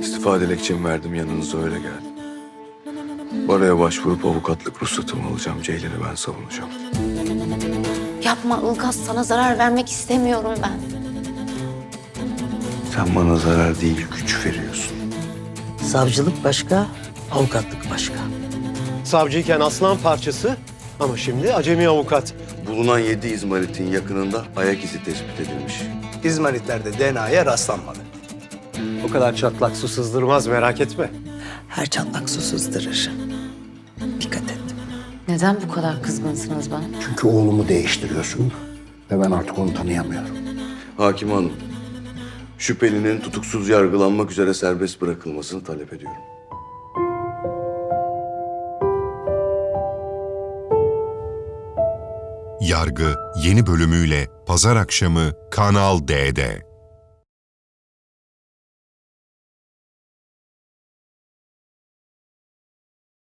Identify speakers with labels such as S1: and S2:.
S1: İstifa dilekçemi verdim yanınıza öyle geldim. Baraya başvurup avukatlık ruhsatımı alacağım. Ceylin'i ben savunacağım.
S2: Yapma Ilgaz sana zarar vermek istemiyorum ben.
S1: Sen bana zarar değil güç veriyorsun.
S3: Savcılık başka, avukatlık başka.
S4: Savcıyken aslan parçası ama şimdi acemi avukat.
S1: Bulunan yedi izmaritin yakınında ayak izi tespit edilmiş.
S5: İzmaritlerde DNA'ya rastlanmadı.
S4: O kadar çatlak su sızdırmaz merak etme.
S3: Her çatlak su sızdırır. Dikkat et.
S2: Neden bu kadar kızgınsınız bana?
S6: Çünkü oğlumu değiştiriyorsun ve ben artık onu tanıyamıyorum.
S1: Hakim Hanım, şüphelinin tutuksuz yargılanmak üzere serbest bırakılmasını talep ediyorum.
S7: Yargı yeni bölümüyle pazar akşamı Kanal D'de.